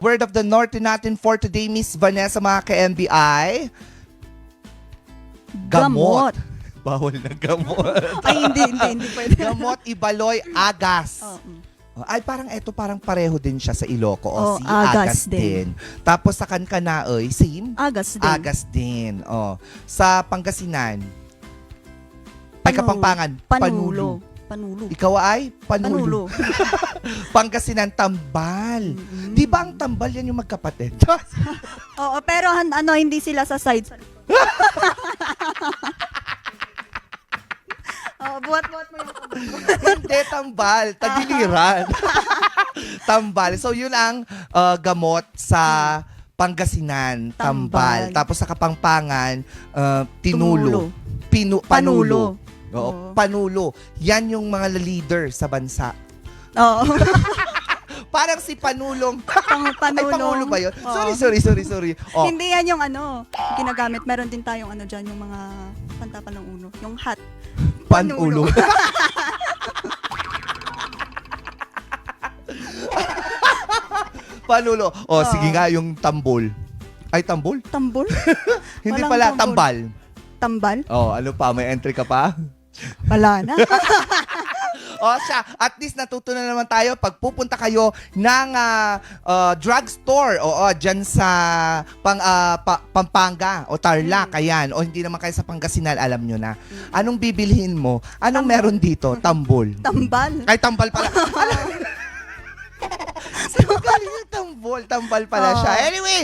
word of the north natin for today, Miss Vanessa, mga ka-MBI? Gamot. Bawal na gamot. Ay, hindi, hindi, hindi pwede. gamot, ibaloy, agas. Oh, mm. Ay, parang eto, parang pareho din siya sa Iloco. O, Oh, si agas din. Tapos sa Kankanaoy, same? Agas din. Agas din. Oh. Sa Pangasinan, ay Panu- Kapampangan, Panulo. Panulo. Ikaw ay panulo. Panulo. Pangasinan, tambal. Mm. Di ba ang tambal yan yung magkapatid? Oo, pero han- ano, hindi sila sa sides. Oo, buhat-buhat mo yung Hindi, tambal. Tagiliran. tambal. So, yun ang uh, gamot sa Pangasinan, tambal. Tambal. Tapos sa Kapampangan, uh, tinulo. Tumulo. Pinu, panulo. Panulo. Oo, panulo. Yan yung mga leader sa bansa. Oo. Parang si Panulong. Pang, Ay, panulo. Pangulo ba yun? Oo. Sorry, sorry, sorry, sorry. Oh, Hindi yan yung ano, ginagamit. Meron din tayong ano dyan, yung mga pantapan ng uno. Yung hat. panulo. panulo. Oh, sige Oo. nga, yung tambol. Ay, tambol? Tambol? Hindi Walang pala, tambol. tambal. Tambal? Oh, ano pa? May entry ka pa? Wala na. O siya, at least natuto na naman tayo pag pupunta kayo ng ah, ah, drugstore o dyan sa pang, ah, pa- Pampanga o Tarlac, Mm. ayan. O hindi naman kayo sa Pangasinan, alam nyo na. Anong bibilhin mo? Anong meron dito? Tambol. Tambal. Ay, tambal pala. Saan galing yung tambol? Tambal pala Oo. siya. Anyway,